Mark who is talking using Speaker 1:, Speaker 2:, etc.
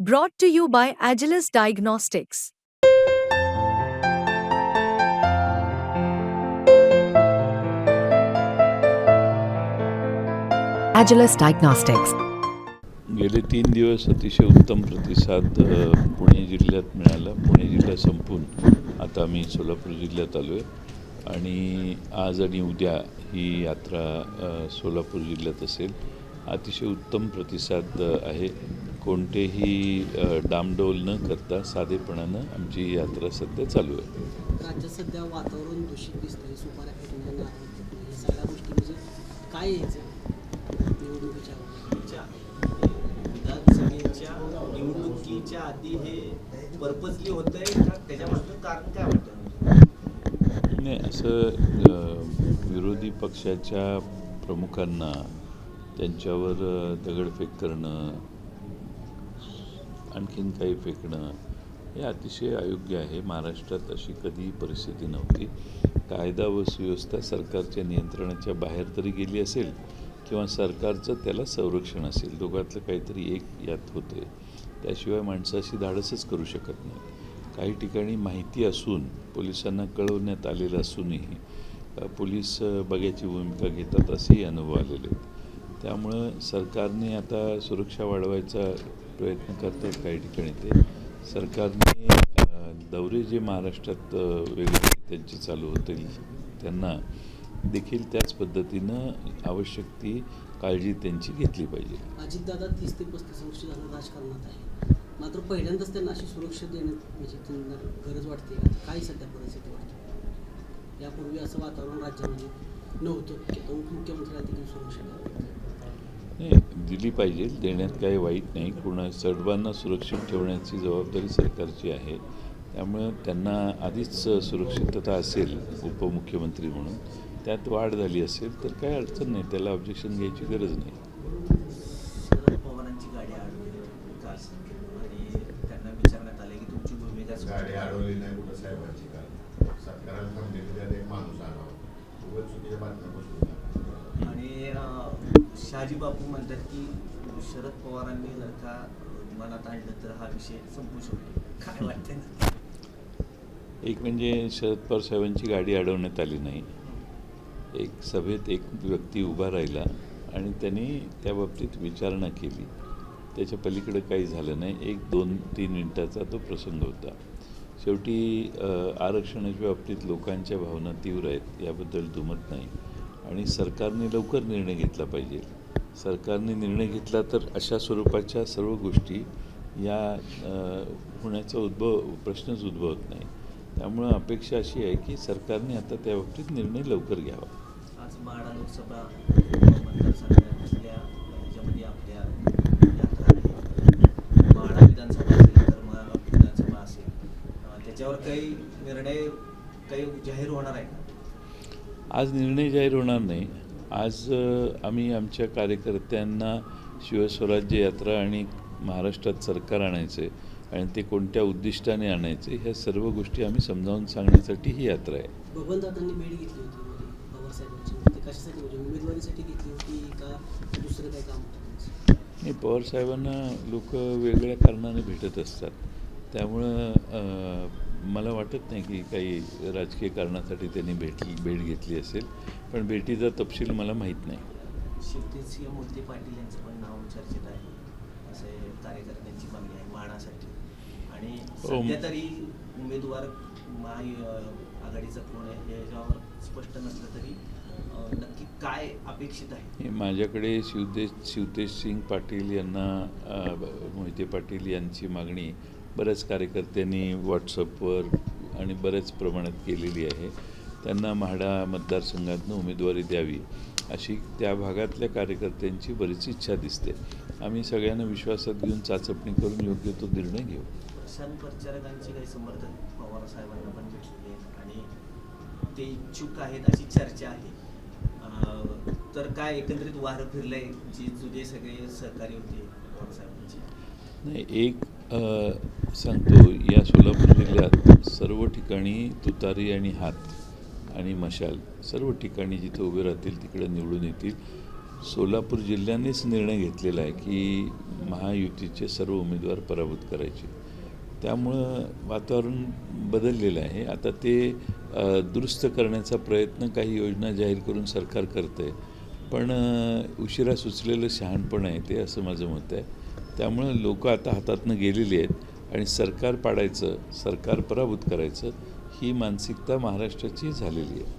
Speaker 1: Brought to you by Agilus Diagnostics.
Speaker 2: Agilus Diagnostics.
Speaker 3: गेले तीन दिवस अतिशय उत्तम प्रतिसाद पुणे जिल्ह्यात मिळाला पुणे जिल्हा संपून आता आम्ही सोलापूर जिल्ह्यात आलो आहे आणि आज आणि उद्या ही यात्रा सोलापूर जिल्ह्यात असेल अतिशय उत्तम प्रतिसाद आहे कोणतेही डामडोल न करता साधेपणानं आमची यात्रा सध्या चालू आहे.
Speaker 4: राज्यात सध्या वातावरण दूषित दिसतंय सुपाऱ्या फेकणं नारळ फेकणं या सगळ्या गोष्टी म्हणजे काय यायचं? निवडणुकीच्या अगोदर?
Speaker 5: विधानसभेच्या निवडणुकीच्या आधी हे पर्पजली होत आहे का? त्याच्यामागचं कारण काय वाटतं
Speaker 3: नाही असं विरोधी पक्षाच्या प्रमुखांना त्यांच्यावर दगडफेक करणं आणखीन काही फेकणं हे अतिशय अयोग्य आहे. महाराष्ट्रात अशी कधीही परिस्थिती नव्हती. कायदा व सुव्यवस्था सरकारच्या नियंत्रणाच्या बाहेर तरी गेली असेल किंवा सरकारचं त्याला संरक्षण असेल. दोघातलं काहीतरी एक यात होते त्याशिवाय माणसं अशी धाडसच करू शकत नाही. काही ठिकाणी माहिती असून पोलिसांना कळवण्यात आलेलं असूनही पोलीस बघ्याची भूमिका घेतात असेही अनुभव आलेले आहेत. त्यामुळं सरकारने आता सुरक्षा वाढवायचा प्रयत्न करतात काही ठिकाणी ते. सरकारने दौरे जे महाराष्ट्रात वेगवेगळे त्यांचे चालू होतील त्यांना देखील त्याच पद्धतीनं आवश्यक ती काळजी त्यांची घेतली पाहिजे.
Speaker 4: अजितदादा तीस ते पस्तीस वर्ष झालं राजकारणात आहे. मात्र पहिल्यांदाच त्यांना अशी सुरक्षा देण्यात म्हणजे त्यांना गरज वाटते काय सध्या परिस्थिती वाटते? यापूर्वी असं वातावरण राज्यामध्ये नव्हतं. की तो मुख्यमंत्र्याला देखील सुरक्षा द्यावी.
Speaker 3: नाही दिली पाहिजे. देण्यात काही वाईट नाही. कुणा सर्वांना सुरक्षित ठेवण्याची जबाबदारी सरकारची आहे. त्यामुळं त्यांना आधीच सुरक्षितता असेल उपमुख्यमंत्री म्हणून. त्यात वाढ झाली असेल तर काही अडचण नाही. त्याला ऑब्जेक्शन घ्यायची गरज नाही.
Speaker 5: आणि शहाजी बापू म्हणतात की शरद पवारांनी जर का मनात आणलं तर हा विषय संपू शकतो. काय वाटतं
Speaker 3: एक म्हणजे शरद पवार साहेबांची गाडी अडवण्यात आली नाही. एक सभेत एक व्यक्ती उभा राहिला आणि त्यांनी त्या बाबतीत विचारणा केली. त्याच्या पलीकडे काही झालं नाही. एक दोन तीन मिनटाचा तो प्रसंग होता. शेवटी आरक्षणाच्या बाबतीत लोकांच्या भावना तीव्र आहेत याबद्दल दुमत नाही. आणि सरकारने लवकर निर्णय घेतला पाहिजे. सरकारने निर्णय घेतला तर अशा स्वरूपाच्या सर्व गोष्टी या होण्याचा उद्भव प्रश्नच उद्भवत नाही. त्यामुळं अपेक्षा अशी आहे की सरकारने आता त्या बाबतीत निर्णय लवकर घ्यावा.
Speaker 5: आज माढा लोकसभा मतदारसंघातल्या याच्यामध्ये आपल्या यात्रा विधानसभा असेल तर माढा विधानसभा असेल. त्याच्यावर काही निर्णय काही जाहीर होणार आहे
Speaker 3: आज निर्णय जाहीर होणार नाही. आज आम्ही आमच्या कार्यकर्त्यांना शिवस्वराज्य यात्रा आणि महाराष्ट्रात सरकार आणायचे आणि ते कोणत्या उद्दिष्टाने आणायचे ह्या सर्व गोष्टी आम्ही समजावून सांगण्यासाठी ही यात्रा आहे.
Speaker 4: बबनदादांनी भेट घेतली होती मध्ये पवारसाहेबांची ते कशासाठी म्हणजे उमेदवारीसाठी घेतली होती का दुसरं काही काम होतं त्यांचं?
Speaker 3: नाही पवार साहेबांना लोक वेगळ्या कारणाने भेटत असतात. त्यामुळं मला वाटत नाही की काही राजकीय कारणासाठी त्यांनी भेट भेट घेतली असेल पण भेटीचा तपशील मला माहीत नाही.
Speaker 5: शिवतेसिंह मोहिते पाटील यांचं पण नाव चर्चेत आहे. असे कार्यकर्त्यांची मागणी आहे माडासाठी आणि
Speaker 3: हो.
Speaker 5: सध्या तरी उमेदवार महायु आघाडीचा कोण आहे याच्यावर स्पष्ट नसलं तरी नक्की काय अपेक्षित आहे?
Speaker 3: हे माझ्याकडे शिवतेज शिवतेज सिंग पाटील यांना मोहिते पाटील यांची मागणी बऱ्याच कार्यकर्त्यांनी व्हॉट्सअपवर आणि बऱ्याच प्रमाणात केलेली आहे. त्यांना म्हाडा मतदारसंघातनं उमेदवारी द्यावी अशी त्या भागातल्या कार्यकर्त्यांची बरीच इच्छा दिसते. आम्ही सगळ्यांना विश्वासात घेऊन चाचपणी करून योग्य तो निर्णय घेऊ.
Speaker 5: प्रचारकांचे काही समर्थक पवार साहेबांना पण भेटलेले आहेत आणि ते इच्छुक आहेत अशी चर्चा आहे. तर काय वारं फिरलंय जी जुने सगळे सहकारी होते पवार साहेबांचे?
Speaker 3: नाही एक सांगतो या सोलापूर जिल्ह्यात सर्व ठिकाणी तुतारी आणि हात आणि मशाल सर्व ठिकाणी जिथे उभे राहतील तिकडे निवडून येतील. सोलापूर जिल्ह्यानेच निर्णय घेतलेला आहे की महायुतीचे सर्व उमेदवार पराभूत करायचे. त्यामुळं वातावरण बदललेलं आहे. आता ते दुरुस्त करण्याचा प्रयत्न काही योजना जाहीर करून सरकार करतं आहे पण उशिरा सुचलेलं शहाणपण आहे ते असं माझं मत आहे. त्यामुळं लोकं आता हातातनं गेलेली आहेत. आणि सरकार पाडायचं सरकार पराभूत करायचं ही मानसिकता महाराष्ट्राची झालेली आहे.